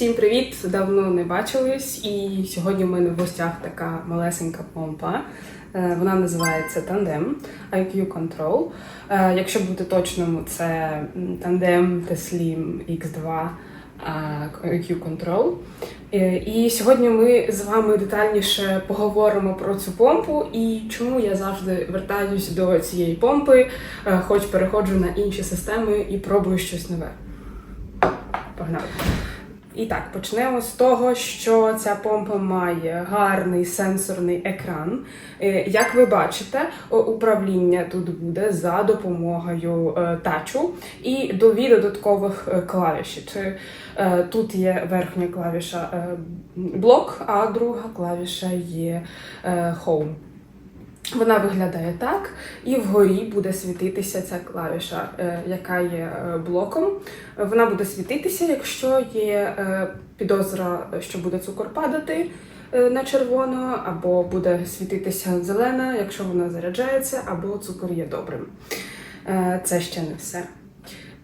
Всім привіт! Давно не бачились, і сьогодні в мене в гостях така малесенька помпа. Е, Вона називається Tandem IQ Control. Е, Якщо бути точним, це м, Tandem Teslim X2 е, IQ Control. І сьогодні ми з вами детальніше поговоримо про цю помпу і чому я завжди вертаюсь до цієї помпи, хоч переходжу на інші системи і пробую щось нове. Погнали. І так, почнемо з того, що ця помпа має гарний сенсорний екран. Е, Як ви бачите, управління тут буде за допомогою е, тачу і дві додаткових е, клавіші. Е, Тут є верхня клавіша е, блок, а друга клавіша є е, Home. Вона виглядає так, і вгорі буде світитися ця клавіша, е, яка є е, блоком. Вона буде світитися, якщо є е, підозра, що буде цукор падати на червоно, або буде світитися зелена, якщо вона заряджається, або цукор є добрим. Це ще не все.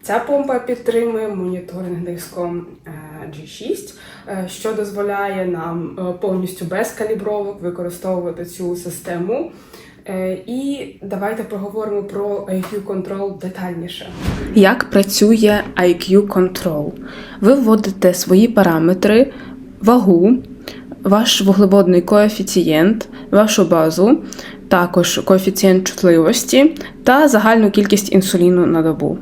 Ця помпа підтримує моніторинг диском е, G6, е, що дозволяє нам повністю без калібровок використовувати цю систему. Е, І давайте поговоримо про IQ Control детальніше. Як працює IQ Control? Ви вводите свої параметри, вагу, ваш вуглеводний коефіцієнт, вашу базу, також коефіцієнт чутливості та загальну кількість інсуліну на добу.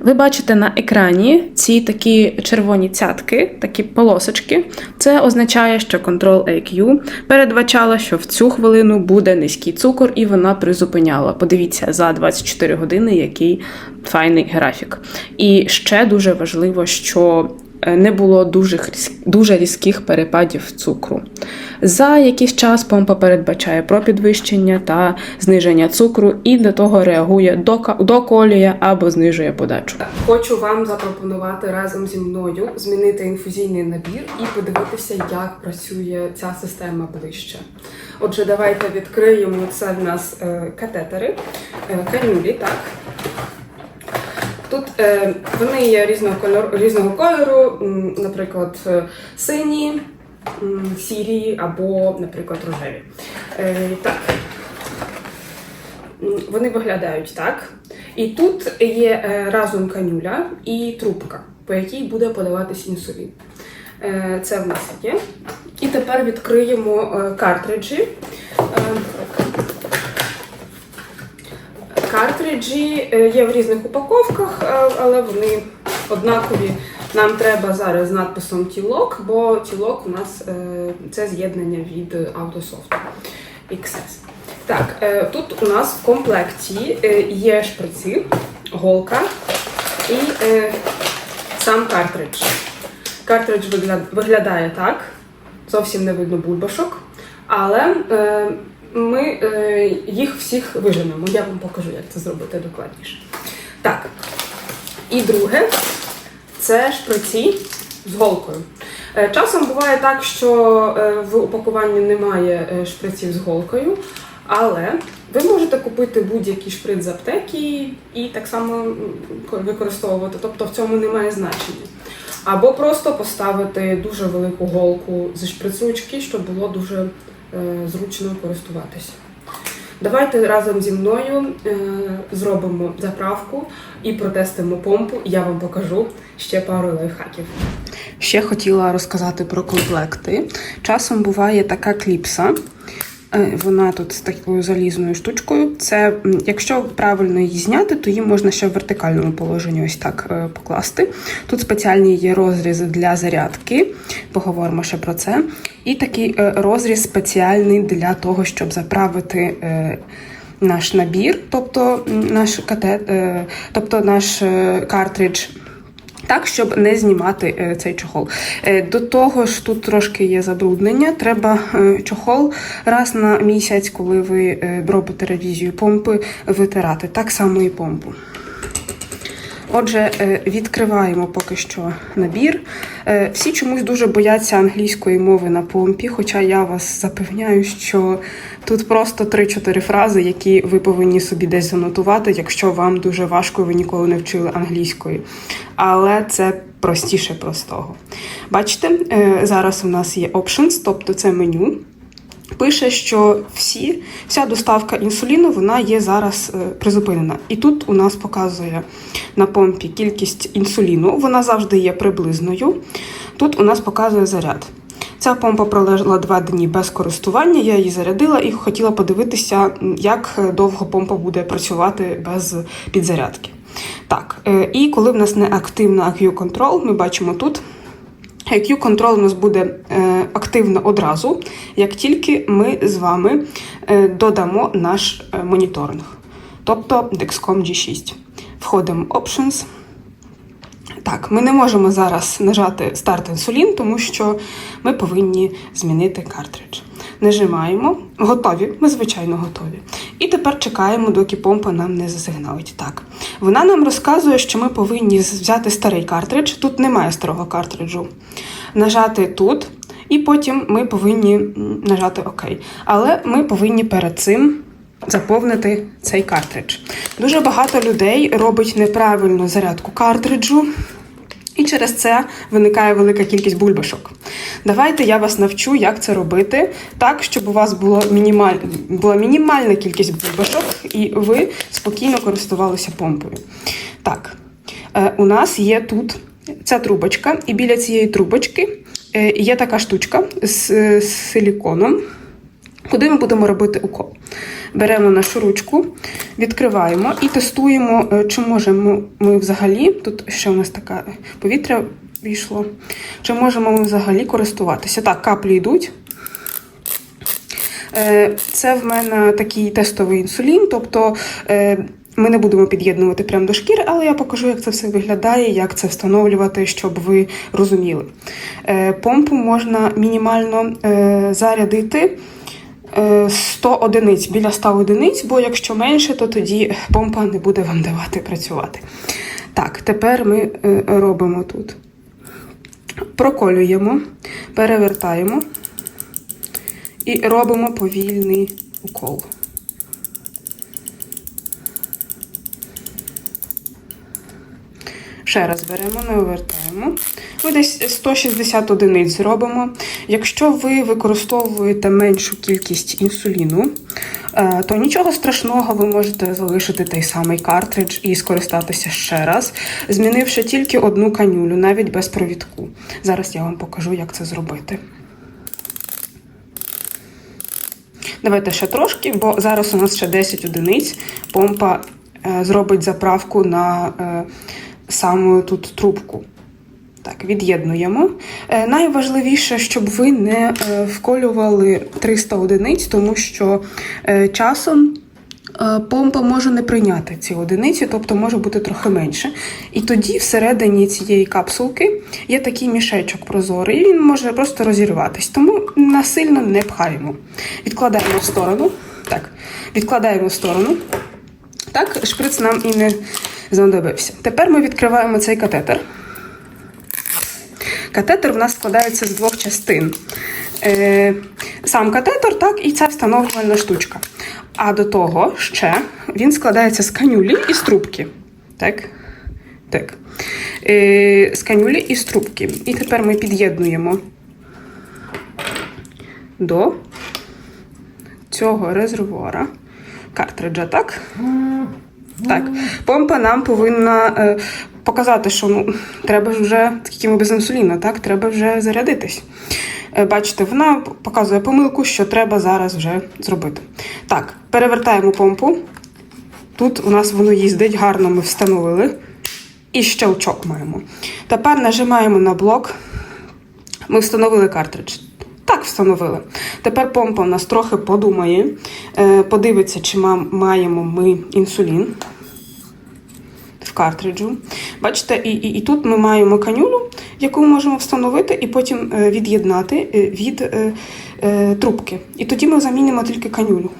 Ви бачите на екрані ці такі червоні цятки, такі полосочки. Це означає, що Control IQ передбачала, що в цю хвилину буде низький цукор, і вона призупиняла. Подивіться за 24 години, який файний графік. І ще дуже важливо, що не було дуже, дуже різких перепадів цукру. За якийсь час помпа передбачає про підвищення та зниження цукру і до того реагує доколює або знижує подачу. Хочу вам запропонувати разом зі мною змінити інфузійний набір і подивитися, як працює ця система ближче. Отже, давайте відкриємо це в нас е, катетери, е, канюлі, так. Тут е, вони є різного кольору, різного кольору, наприклад, е, сині, сірі або, наприклад, рожеві. Е, так. Вони виглядають так. І тут є е, разом канюля і трубка, по якій буде подаватись інсулін. Е, Це в нас є. І тепер відкриємо картриджі. Картриджі е, є в різних упаковках, е, але вони однакові. Нам треба зараз з надписом тілок, бо тілок у нас е, це з'єднання від Autosoft XS. Так, тут у нас в комплекті є шприци, голка і сам картридж. Картридж вигля- виглядає так, зовсім не видно бульбашок, але ми е, їх всіх виженемо. Я вам покажу, як це зробити докладніше. Так, і друге це шприці з голкою. Е, Часом буває так, що е, в упакуванні немає е, шприців з голкою, але ви можете купити будь-який шприц з аптеки і так само використовувати, тобто в цьому немає значення. Або просто поставити дуже велику голку зі шприцучки, щоб було дуже зручно користуватися. Давайте разом зі мною е, зробимо заправку і протестимо помпу. Я вам покажу ще пару лайфхаків. Ще хотіла розказати про комплекти. Часом буває така кліпса. Е, Вона тут з такою залізною штучкою. Це якщо правильно її зняти, то її можна ще в вертикальному положенні ось так е, покласти. Тут спеціальні є розрізи для зарядки, поговоримо ще про це. І такий е, розріз спеціальний для того, щоб заправити. Наш набір, тобто наш катет, тобто наш картридж так, щоб не знімати е, цей чохол. Е, До того ж, тут трошки є забруднення. Треба е, чохол раз на місяць, коли ви робите ревізію помпи, витирати. Так само і помпу. Отже, відкриваємо поки що набір. Всі чомусь дуже бояться англійської мови на помпі, хоча я вас запевняю, що тут просто 3-4 фрази, які ви повинні собі десь занотувати, якщо вам дуже важко, ви ніколи не вчили англійської. Але це простіше простого. Бачите, е, зараз у нас є options, тобто це меню. Пише, що всі, вся доставка інсуліну вона є зараз е, призупинена. І тут у нас показує на помпі кількість інсуліну, вона завжди є приблизною. Тут у нас показує заряд. Ця помпа пролежала два дні без користування. Я її зарядила і хотіла подивитися, як довго помпа буде працювати без підзарядки. Так, е, і коли в нас не активна IQ Control, ми бачимо тут. IQ Control у нас буде е, активно одразу, як тільки ми з вами е, додамо наш е, моніторинг, тобто Dexcom G6. Входимо в Options. Так, ми не можемо зараз нажати старт інсулін, тому що ми повинні змінити картридж. Нажимаємо, готові, ми звичайно готові. І тепер чекаємо, доки помпа нам не засигналить. Так, вона нам розказує, що ми повинні взяти старий картридж. Тут немає старого картриджу. Нажати тут, і потім ми повинні нажати ОК. Але ми повинні перед цим заповнити цей картридж. Дуже багато людей робить неправильну зарядку картриджу. І через це виникає велика кількість бульбашок. Давайте я вас навчу, як це робити так, щоб у вас було мінімаль... була мінімальна кількість бульбашок, і ви спокійно користувалися помпою. Так, е, у нас є тут ця трубочка, і біля цієї трубочки е, є така штучка з, з силіконом, куди ми будемо робити укол. Беремо нашу ручку, відкриваємо і тестуємо, е, чи можемо ми взагалі, тут ще у нас таке повітря війшло, чи можемо ми взагалі користуватися. Так, каплі йдуть. Е, Це в мене такий тестовий інсулін, тобто е, ми не будемо під'єднувати прямо до шкіри, але я покажу, як це все виглядає, як це встановлювати, щоб ви розуміли. Помпу можна мінімально зарядити. Е, 100 одиниць біля 100 одиниць, бо якщо менше, то тоді помпа не буде вам давати працювати. Так, тепер ми е, робимо тут. Проколюємо, перевертаємо і робимо повільний укол. Ще раз беремо, не овертаємо. Ми десь 160 одиниць зробимо. Якщо ви використовуєте меншу кількість інсуліну, е, то нічого страшного, ви можете залишити той самий картридж і скористатися ще раз, змінивши тільки одну канюлю, навіть без провідку. Зараз я вам покажу, як це зробити. Давайте ще трошки, бо зараз у нас ще 10 одиниць. Помпа е, зробить заправку на е, саму тут трубку. Так, від'єднуємо. Е, найважливіше, щоб ви не е, вколювали 300 одиниць, тому що е, часом помпа може не прийняти ці одиниці, тобто може бути трохи менше. І тоді всередині цієї капсулки є такий мішечок прозорий, і він може просто розірватись. Тому насильно не пхаємо. Відкладаємо в сторону. Так, відкладаємо в сторону. Так, шприц нам і не знадобився. Тепер ми відкриваємо цей катетер. Катетер в нас складається з двох частин. Е, сам катетер, так, і ця встановлювальна штучка. А до того ще він складається з канюлі і з трубки. Так? Так. Е, з канюлі і з трубки. І тепер ми під'єднуємо до цього резервуара картриджа, так? Так, помпа нам повинна е, показати, що ну, треба ж вже, скільки ми без інсуліна, так, треба вже зарядитись. Е, бачите, вона показує помилку, що треба зараз вже зробити. Так, перевертаємо помпу. Тут у нас воно їздить, гарно ми встановили. І щелчок маємо. Тепер нажимаємо на блок. Ми встановили картридж. Так, встановили. Тепер помпа у нас трохи подумає, е, подивиться, чи маємо ми інсулін картриджу. Бачите, і, і, і тут ми маємо канюлю, яку ми можемо встановити, і потім е, від'єднати е, від е, е, трубки. І тоді ми замінимо тільки канюлю.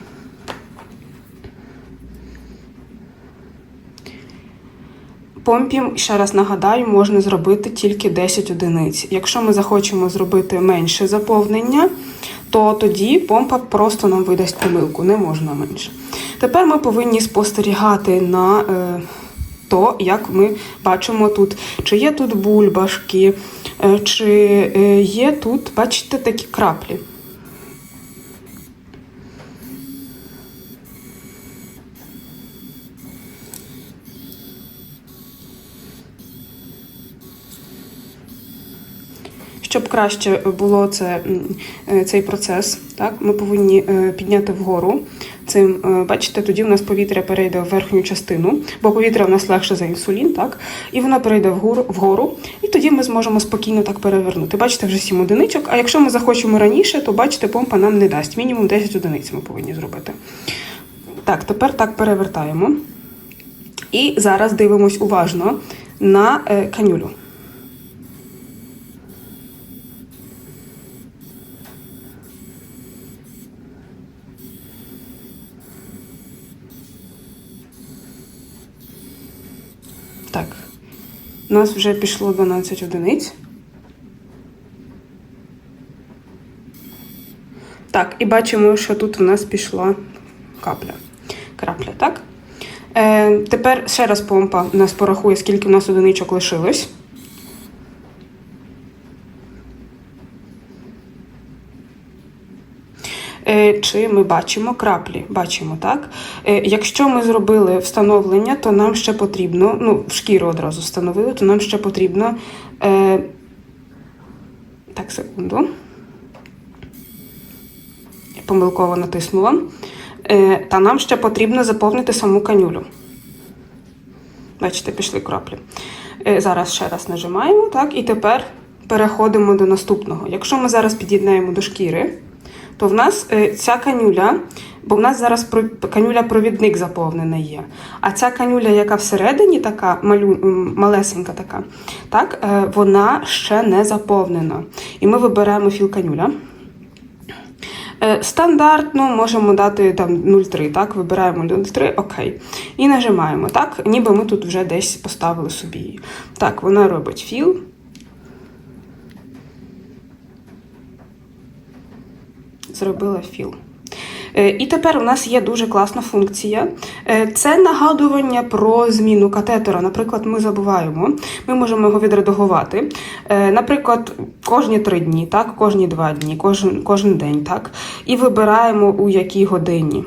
Помпі, ще раз нагадаю, можна зробити тільки 10 одиниць. Якщо ми захочемо зробити менше заповнення, то тоді помпа просто нам видасть помилку, не можна менше. Тепер ми повинні спостерігати на е, то, як ми бачимо тут, чи є тут бульбашки, е, чи е, є тут, бачите, такі краплі. Щоб краще було це, е, цей процес, так, ми повинні підняти вгору. Цим, е, бачите, тоді в нас повітря перейде в верхню частину, бо повітря в нас легше за інсулін, так? І вона перейде вгору, вгору, і тоді ми зможемо спокійно так перевернути. Бачите, вже 7 одиничок. А якщо ми захочемо раніше, то бачите, помпа нам не дасть. Мінімум 10 одиниць ми повинні зробити. Так, тепер так перевертаємо. І зараз дивимось уважно на е, канюлю. Так, у нас вже пішло 12 одиниць. Так, і бачимо, що тут у нас пішла капля. Крапля, так? Е, тепер ще раз помпа нас порахує, скільки у нас одиничок лишилось. Е, Чи ми бачимо краплі? Бачимо, так? Е, Якщо ми зробили встановлення, то нам ще потрібно, ну, в шкіру одразу встановили, то нам ще потрібно. Е, так, секунду. Я помилково натиснула. Е, Та нам ще потрібно заповнити саму канюлю. Бачите, пішли краплі. Е, Зараз ще раз нажимаємо, так, і тепер переходимо до наступного. Якщо ми зараз під'єднаємо до шкіри, то в нас е, ця канюля, бо в нас зараз канюля-провідник заповнена є. А ця канюля, яка всередині така малю, малесенька така, так, е, вона ще не заповнена. І ми вибираємо філ канюля. Е, Стандартно можемо дати там 0,3, так, вибираємо 0,3, окей. І нажимаємо, так, ніби ми тут вже десь поставили собі її. Так, вона робить філ. Зробила філ. Е, І тепер у нас є дуже класна функція. Е, Це нагадування про зміну катетера. Наприклад, ми забуваємо, ми можемо його відредагувати. Е, Наприклад, кожні три дні, так, кожні два дні, кожен, кожен день, так, і вибираємо у якій годині.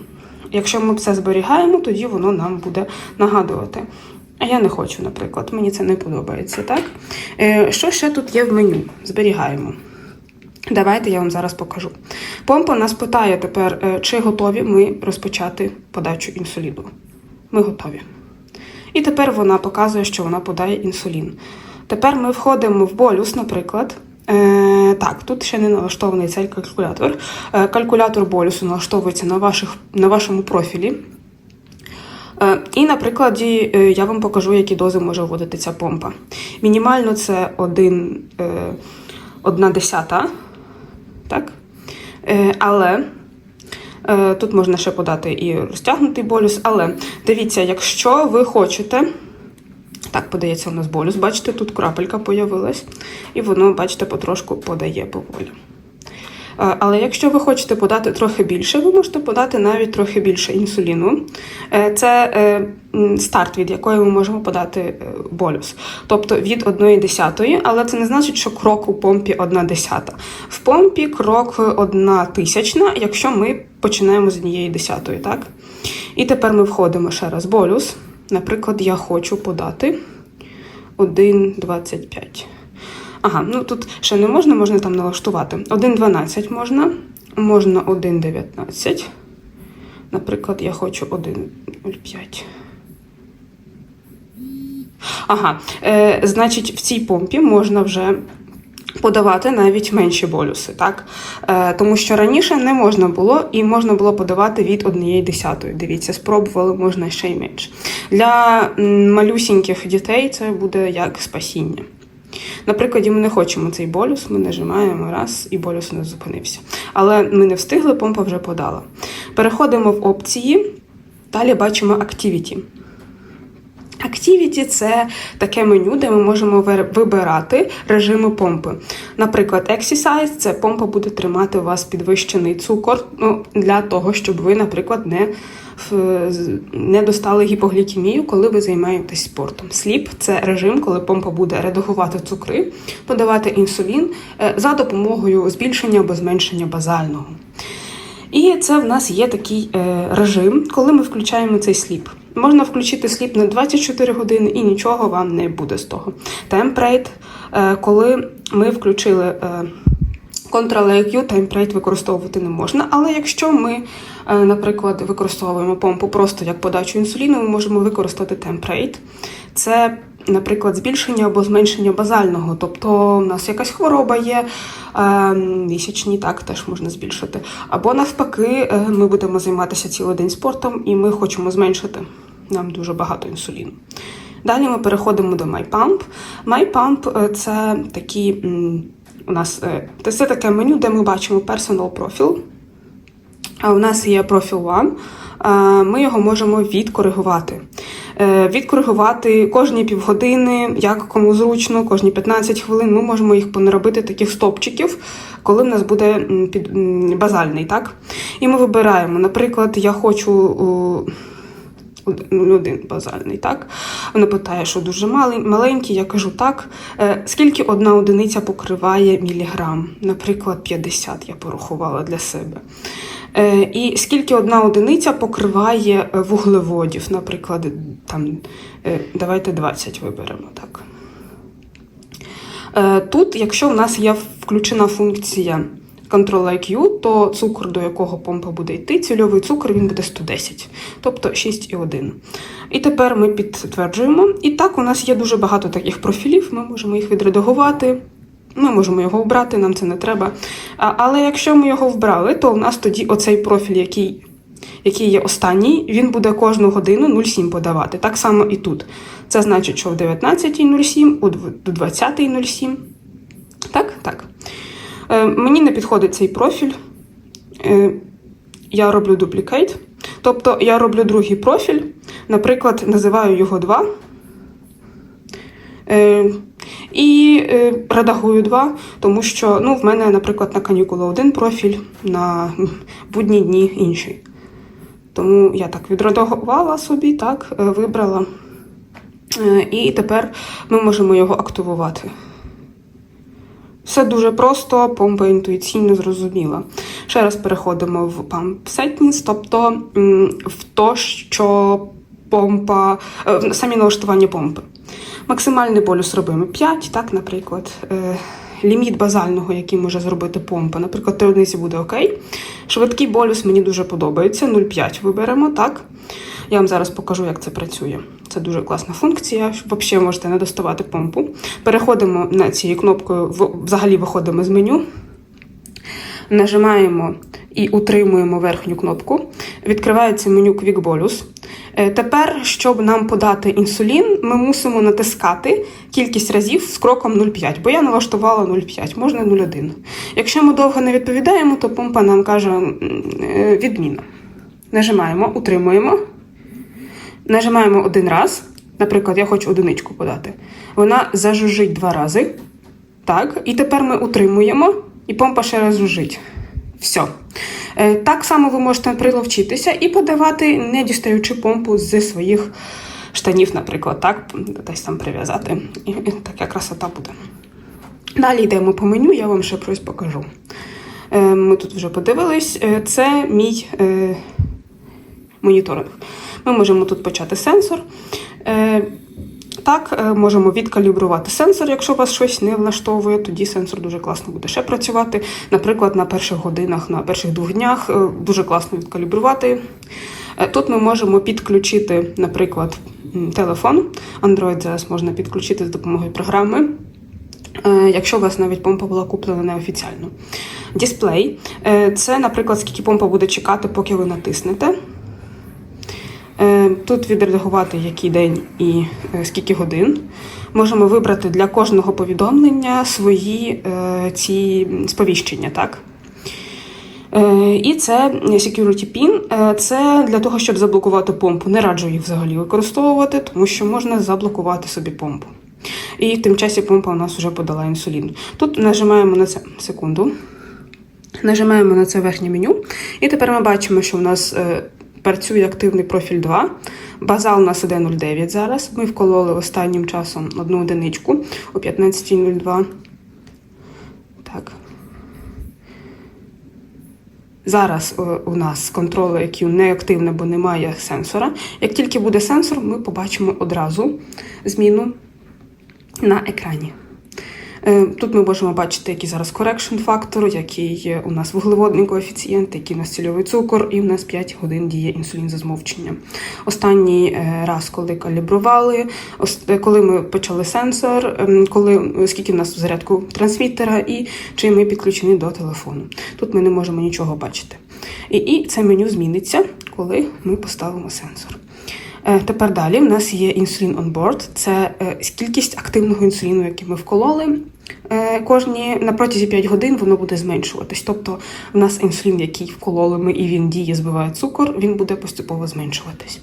Якщо ми це зберігаємо, тоді воно нам буде нагадувати. А я не хочу, наприклад, мені це не подобається. Так? Що ще тут є в меню? Зберігаємо. Давайте я вам зараз покажу. Помпа нас питає тепер, е, чи готові ми розпочати подачу інсуліну. Ми готові. І тепер вона показує, що вона подає інсулін. Тепер ми входимо в болюс, наприклад. Е, так, тут ще не налаштований цей калькулятор. Е, калькулятор болюсу налаштовується на, ваших, на вашому профілі. Е, І на прикладі е, я вам покажу, які дози може вводити ця помпа. Мінімально це 1, е, десята. Так? Е, Але е, тут можна ще подати і розтягнутий болюс. Але дивіться, якщо ви хочете. Так, подається у нас болюс. Бачите, тут крапелька появилась, і воно, бачите, потрошку подає поволі. Е, Але якщо ви хочете подати трохи більше, ви можете подати навіть трохи більше інсуліну. Е, Це е, старт, від якої ми можемо подати болюс. Тобто від 1 десятої, але це не значить, що крок у помпі 1 десята. В помпі крок 1 тисячна, якщо ми починаємо з однієї десятої, так? І тепер ми входимо ще раз болюс. Наприклад, я хочу подати 1,25. Ага, ну тут ще не можна, можна там налаштувати. 1,12 можна, можна 1,19. Наприклад, я хочу 1,05. Ага, е, значить, в цій помпі можна вже подавати навіть менші болюси, так? Е, тому що раніше не можна було, і можна було подавати від 1 десятої. Дивіться, спробували, можна ще й менше. Для малюсіньких дітей це буде як спасіння. Наприклад, ми не хочемо цей болюс, ми нажимаємо раз, і болюс не зупинився. Але ми не встигли, помпа вже подала. Переходимо в опції, далі бачимо Activity. Activity – це таке меню, де ми можемо вибирати режими помпи. Наприклад, Exercise – це помпа буде тримати у вас підвищений цукор ну, для того, щоб ви, наприклад, не, не достали гіпоглікемію, коли ви займаєтесь спортом. Sleep – це режим, коли помпа буде редагувати цукри, подавати інсулін е, за допомогою збільшення або зменшення базального. І це в нас є такий е, режим, коли ми включаємо цей сліп. Можна включити сліп на 24 години і нічого вам не буде з того. Темпрейт, е, коли ми включили е, Ctrl-IQ, темпрейт використовувати не можна. Але якщо ми, е, наприклад, використовуємо помпу просто як подачу інсуліну, ми можемо використати темпрейт. Це, наприклад, збільшення або зменшення базального. Тобто у нас якась хвороба є е, місячні, так теж можна збільшити. Або навпаки, е, ми будемо займатися цілий день спортом і ми хочемо зменшити нам дуже багато інсуліну. Далі ми переходимо до MyPump. MyPump – це такі у нас е, це таке меню, де ми бачимо personal profile. А у нас є профіл One. Ми його можемо відкоригувати. Е, Відкоригувати кожні півгодини, як кому зручно, кожні 15 хвилин. Ми можемо їх понаробити таких стопчиків, коли в нас буде під, базальний. так? І ми вибираємо, наприклад, я хочу. ну, один базальний, так? Вона питає, що дуже маленький, я кажу так. Е, скільки одна одиниця покриває міліграм? Наприклад, 50 я порахувала для себе. Е, і скільки одна одиниця покриває е, вуглеводів, наприклад, там, е, давайте 20 виберемо так. Тут, якщо в нас є включена функція Control-IQ, то цукор, до якого помпа буде йти, цільовий цукор він буде 110, тобто 6,1. І тепер ми підтверджуємо. І так, у нас є дуже багато таких профілів, ми можемо їх відредагувати. Ми можемо його вбрати, нам це не треба. Але якщо ми його вбрали, то у нас тоді оцей профіль, який, який є останній, він буде кожну годину 0,7 подавати. Так само і тут. Це значить, що в 19.07, у 20.07. Так, так. Е, мені не підходить цей профіль. Е, я роблю дуплікейт. Тобто я роблю другий профіль, наприклад, називаю його 2. Е, і е, редагую 2, тому що ну, в мене, наприклад, на канікули один профіль, на будні дні інший. Тому я так відредагувала собі, так, е, вибрала. Е, І тепер ми можемо його активувати. Все дуже просто, помпа інтуїційно зрозуміла. Ще раз переходимо в pump settings, тобто в то, що помпа, е, самі налаштування помпи. Максимальний болюс робимо 5, так, наприклад. Е, Ліміт базального, який може зробити помпа, наприклад, 3 одиниці буде окей. Швидкий болюс мені дуже подобається. 0,5 виберемо, так. Я вам зараз покажу, як це працює. Це дуже класна функція. Взагалі можете не доставати помпу. Переходимо на цією кнопкою, взагалі виходимо з меню. Нажимаємо і утримуємо верхню кнопку. Відкривається меню Quick Bolus. Е, Тепер, щоб нам подати інсулін, ми мусимо натискати кількість разів з кроком 0,5, бо я налаштувала 0,5, можна 0,1. Якщо ми довго не відповідаємо, то помпа нам каже е, відміна. Нажимаємо, утримуємо. Нажимаємо один раз. Наприклад, я хочу одиничку подати. Вона зажужжить два рази. Так, і тепер ми утримуємо, і помпа ще раз жужжить. Все. Так само ви можете приловчитися і подавати, не дістаючи помпу зі своїх штанів, наприклад, так, десь там прив'язати. І така красота буде. Далі йдемо по меню, я вам ще щось покажу. Е, Ми тут вже подивились. Е, Це мій е, моніторинг. Ми можемо тут почати сенсор. Так, е, можемо відкалібрувати сенсор, якщо вас щось не влаштовує, тоді сенсор дуже класно буде ще працювати. Наприклад, на перших годинах, на перших двох днях е, дуже класно відкалібрувати. Е, Тут ми можемо підключити, наприклад, телефон. Android зараз можна підключити з допомогою програми. Якщо у вас навіть помпа була куплена неофіціально. Дисплей це, наприклад, скільки помпа буде чекати, поки ви натиснете. Тут відредагувати, який день і е, скільки годин. Можемо вибрати для кожного повідомлення свої е, ці сповіщення. Так? Е, І це security pin. Це для того, щоб заблокувати помпу. Не раджу їх взагалі використовувати, тому що можна заблокувати собі помпу. І в тим часі помпа у нас вже подала інсулін. Тут нажимаємо на це секунду. Нажимаємо на це верхнє меню. І тепер ми бачимо, що у нас працює активний профіль 2. Базал у нас іде 0,9 зараз. Ми вкололи останнім часом одну одиничку о 15.02. Так. Зараз е, у нас контроль IQ не активне, бо немає сенсора. Як тільки буде сенсор, ми побачимо одразу зміну на екрані. Е, Тут ми можемо бачити, який зараз корекшн фактор, який у нас вуглеводний коефіцієнт, який у нас цільовий цукор, і у нас 5 годин діє інсулін за змовченням. Останній е, раз, коли калібрували, е, коли ми почали сенсор, ем, коли скільки в нас в зарядку трансмітера і чи ми підключені до телефону. Тут ми не можемо нічого бачити. І, і це меню зміниться, коли ми поставимо сенсор. Е, Тепер далі в нас є інсулін board. Це е, кількість активного інсуліну, який ми вкололи. Е, Кожні на протязі 5 годин воно буде зменшуватись. Тобто в нас інсулін, який вкололи ми, і він діє, збиває цукор, він буде поступово зменшуватись.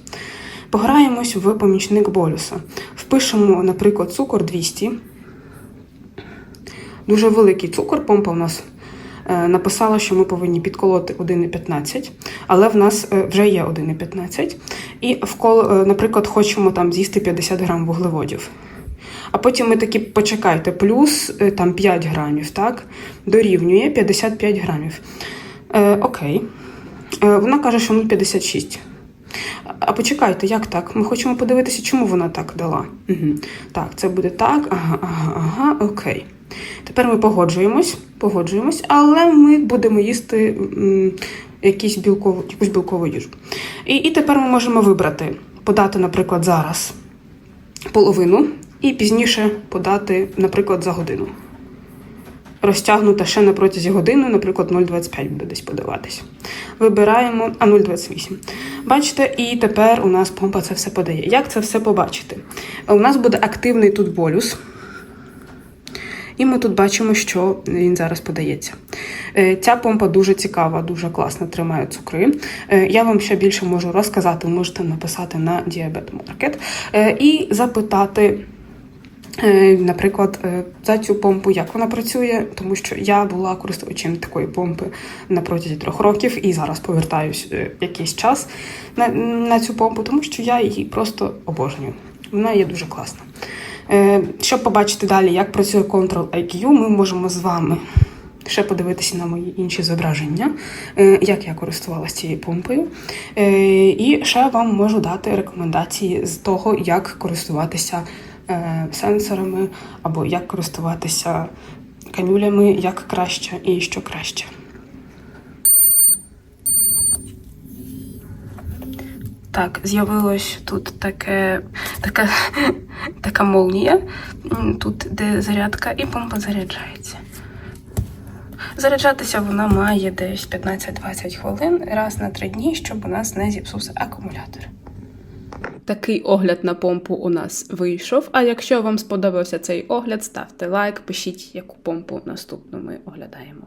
Пограємось в помічник болюса. Впишемо, наприклад, цукор 200. Дуже великий цукор, помпа у нас написала, що ми повинні підколоти 1,15, але в нас е, вже є 1,15. І вкол, е, наприклад, хочемо там з'їсти 50 грам вуглеводів. А потім ми такі, почекайте, плюс е, там 5 грамів, так? Дорівнює 55 грамів. Е, окей. Е, вона каже, що 0,56. А почекайте, як так? Ми хочемо подивитися, чому вона так дала. Угу. Так, це буде так, ага, ага, ага, окей. Тепер ми погоджуємось, погоджуємось, але ми будемо їсти якісь білкову, якусь білкову їжу. І, і тепер ми можемо вибрати, подати, наприклад, зараз половину, і пізніше подати, наприклад, за годину. Розтягнута ще на протязі години, наприклад, 0,25 буде десь подаватись. Вибираємо, а 0,28. Бачите, і тепер у нас помпа це все подає. Як це все побачити? У нас буде активний тут болюс. І ми тут бачимо, що він зараз подається. Е, Ця помпа дуже цікава, дуже класно тримає цукри. Е, Я вам ще більше можу розказати, можете написати на Діабет Маркет е, і запитати. Наприклад, за цю помпу, як вона працює, тому що я була користувачем такої помпи на протязі трьох років і зараз повертаюсь якийсь час на, на цю помпу, тому що я її просто обожнюю. Вона є дуже класна. Е, Щоб побачити далі, як працює Control IQ, ми можемо з вами ще подивитися на мої інші зображення, е, як я користувалася цією помпою. Е, І ще вам можу дати рекомендації з того, як користуватися сенсорами або як користуватися канюлями, як краще і що краще. Так, з'явилось тут таке, така, така молнія, тут де зарядка, і помпа заряджається. Заряджатися вона має десь 15-20 хвилин раз на 3 дні, щоб у нас не зіпсувся акумулятор. Такий огляд на помпу у нас вийшов. А якщо вам сподобався цей огляд, ставте лайк, пишіть, яку помпу наступну ми оглядаємо.